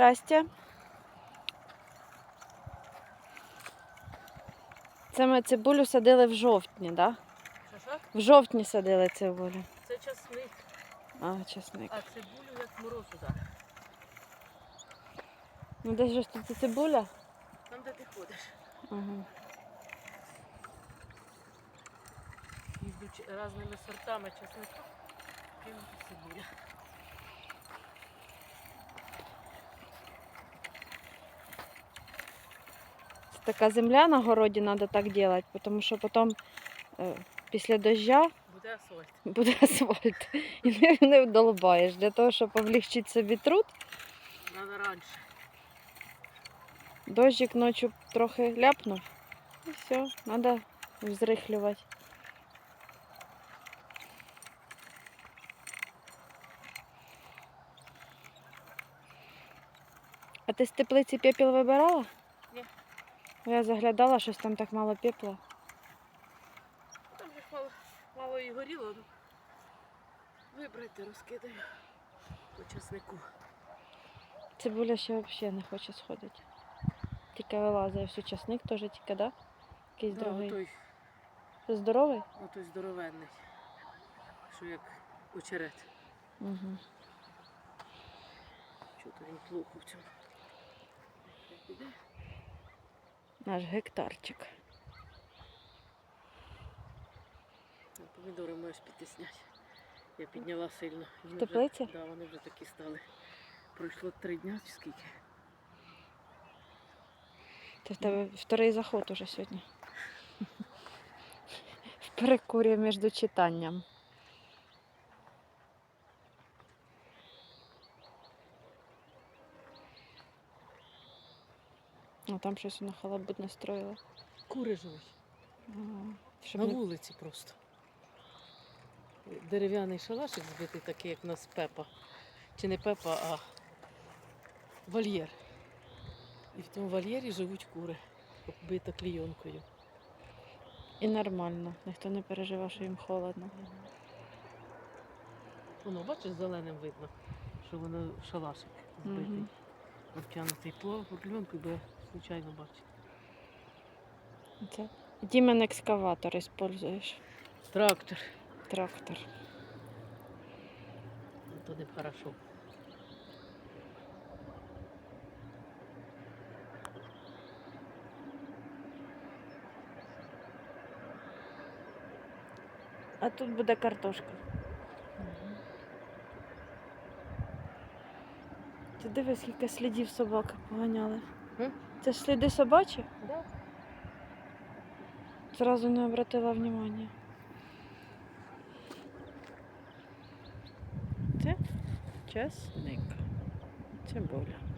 Здрасте. Це ми цибулю садили в жовтні, так? Да? В жовтні садили цибулю. Це часник, А, чесник. а цибулю як мороз удар. Ну де ж тут цибуля? Там де ти ходиш. Ага. Їздять різними сортами часника. Крім цибуля. Така земля на городі треба так робити, тому що потім е, після дождя Буде асфальт. буде асфальт. І не, не вдолбаєш. Для того, щоб облегчити собі труд, Надо раніше. дощик ночі трохи ляпнув. І все, треба взрихлювати. А ти з теплиці пепел вибирала? Я заглядала, щось там так мало пепла. Там же мало, мало і горіло. ну. Вибрати, розкидаю по часнику. Цибуля ще взагалі не хоче сходити. Тільки вилазить всю часник теж тільки, да? Якийсь Да, другий. отой, здоровий? отой здоровенний. Що як очерет. Угу. Чого-то він плохо в цьому. Іде. Наш гектарчик. Ну, Помідори можеш піти зняти. Я підняла сильно. Вже- теплиці? Да, вони вже такі стали. Пройшло три дня чи скільки. Це в тебе вторий заход уже сьогодні. В перекурі між читанням. А там щось вона халабут настроїла. Кури живуть. Щоб На не- вулиці просто. Дерев'яний шалашик збитий, такий, як у нас пепа. Чи не пепа, а вольєр. І в тому вольєрі живуть кури, оббита клійонкою. І нормально. Ніхто не переживає, що їм холодно. Воно, бачиш, зеленим видно, що воно шалашик збитий. Мгм. Обтянутий по клійонкою, бо бачу. Це Дімен екскаватор используєш. Трактор. Трактор. То не хорошо. А тут буде картошка. Ти дивись, скільки слідів собаки поганяли. М? Це ж сліди собачі? Да. Зразу не обратила внимання. Це чесник. Цибуля.